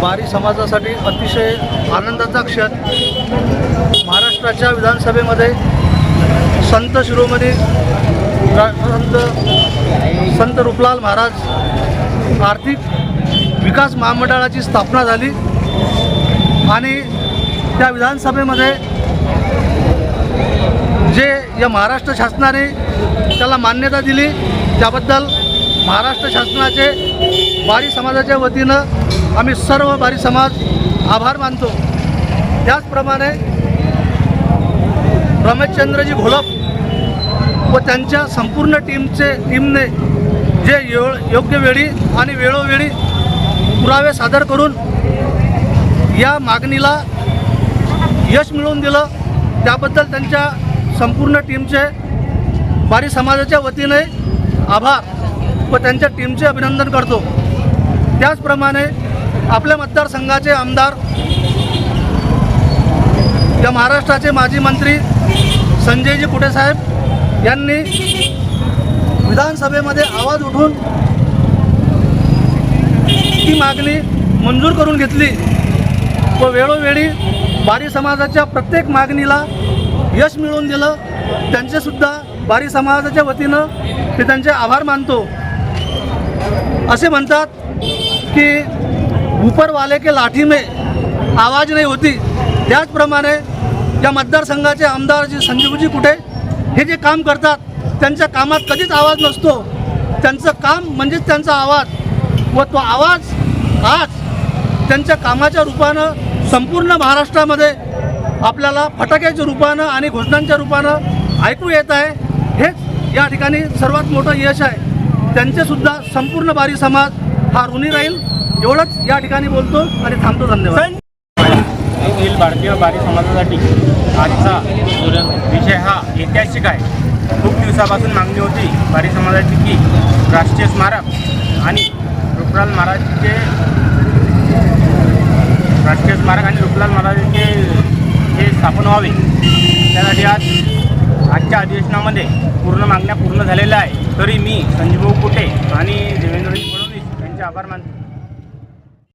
बारी समाजासाठी अतिशय आनंदाचा क्षण. महाराष्ट्राच्या विधानसभेमध्ये संत शिरोमणी संत संत रूपलाल महाराज आर्थिक विकास महामंडळाची स्थापना झाली. आणि त्या विधानसभेमध्ये जे या महाराष्ट्र शासनाने त्याला मान्यता दिली त्याबद्दल महाराष्ट्र शासनाचे बारी समाजाच्या वतीनं आम्ही सर्व बारी समाज आभार मानतो. त्याचप्रमाणे रमेशचंद्रजी घोलप व त्यांच्या संपूर्ण टीमचे टीमने जे यो योग्य वेळी आणि वेळोवेळी पुरावे सादर करून या मागणीला यश मिळवून दिलं त्याबद्दल त्यांच्या संपूर्ण टीमचे बारी समाजाच्या वतीने आभार. व त्यांच्या टीमचे अभिनंदन करतो. त्याचप्रमाणे आपल्या मतदारसंघाचे आमदार या महाराष्ट्राचे माजी मंत्री संजयजी कुटेसाहेब यांनी विधानसभेमध्ये आवाज उठून ती मागणी मंजूर करून घेतली व वेळोवेळी बारी समाजाच्या प्रत्येक मागणीला यश मिळवून दिलं. त्यांचेसुद्धा बारी समाजाच्या वतीनं मी त्यांचे आभार मानतो. असे म्हणतात की ऊपरवाले के लाठी में आवाज नाही होती. त्याचप्रमाणे या मतदारसंघाचे आमदार जे संजीवजी कुठे हे जे काम करतात त्यांच्या कामात कधीच आवाज नसतो. त्यांचं काम म्हणजेच त्यांचा आवाज. व तो आवाज आज त्यांच्या कामाच्या रूपानं संपूर्ण महाराष्ट्रामध्ये आपल्याला फटाक्याच्या रूपानं आणि घोषणांच्या रूपानं ऐकू येत आहे. हेच या ठिकाणी सर्वात मोठं यश आहे. त्यांचेसुद्धा संपूर्ण बारी समाज हा ऋणी राहील. एवढंच या ठिकाणी बोलतो आणि थांबतो. धन्यवाद. येथील भारतीय बारी समाजासाठी. आजचा विषय हा ऐतिहासिक आहे. खूप दिवसापासून मागणी होती बारी समाजाची की राष्ट्रीय स्मारक आणि रुपलाल महाराजचे राष्ट्रीय स्मारक आणि रुपलाल महाराजांचे हे स्थापन व्हावे. त्यासाठी आज आजच्या अधिवेशनामध्ये पूर्ण मागण्या पूर्ण झालेल्या आहे तरी मी संजीवभाऊ कुटे आणि देवेंद्रजी फडणवीस यांचे आभार मानतो.